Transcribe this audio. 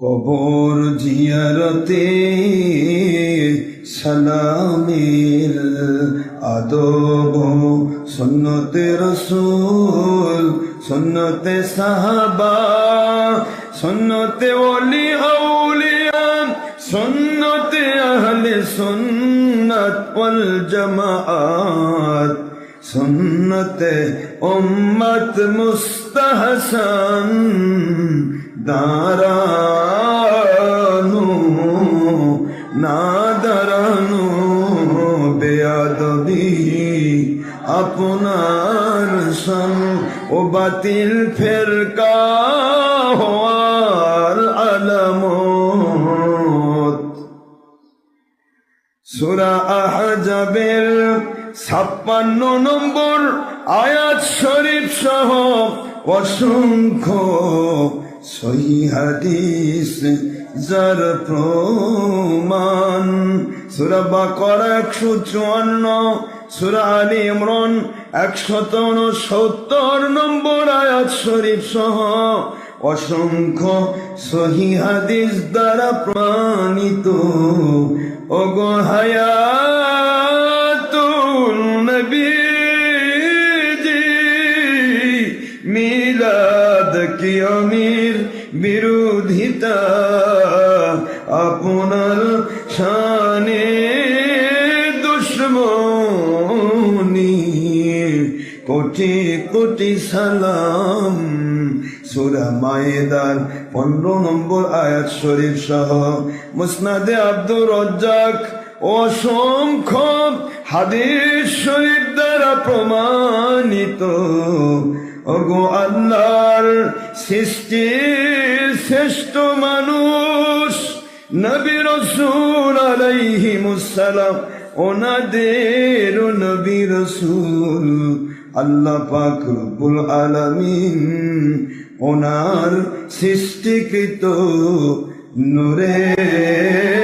কবর জিয়ারতে সালামের আদব সুন্নতে রসুল, সুন্নতে সাহাবা, সুন্নতে ওলি আউলিয়া সুন্নতে আহলে সুন্নত ওয়াল জামাআত সুন্নতে উম্মত মুস্তাহসান দাঁড়ানো না দাঁড়ানো বেয়াদবি আপনার সং ও বাতিল ফেরকা হওয়ার আলামত। সুরা আহজাবের ছাপ্পান্ন নম্বর আয়াত শরীফ সহ অসংখ্য সহি হাদিস, যার প্রমাণ সুরা বাকর একশো চুয়ান্ন, সুরা আলী ইমরান একশত সত্তর নম্বর আয়াত শরীফ সহ অসংখ্য সহি হাদিস দ্বারা প্রমাণিত। ওগো মিলাদ কি অমির বিরোধিতা আপনার শানে দুশ্মনী? কোটি কোটি সালাম, সুরা মায়েদার পনেরো নম্বর আয়াত শরীফ সহ মুসনাদে আব্দুর রজ্জাক অসংখ্য হাদিস শরীফ দ্বারা প্রমাণিত। ওগো আল্লাহর সৃষ্টি শ্রেষ্ঠ মানুষ, নবী রসুল আলাইহিমুসালাম ওনাদের নবী রসুল, আল্লাহ পাক রব্বুল আলামিন, ওনার সৃষ্টিকৃত নূরের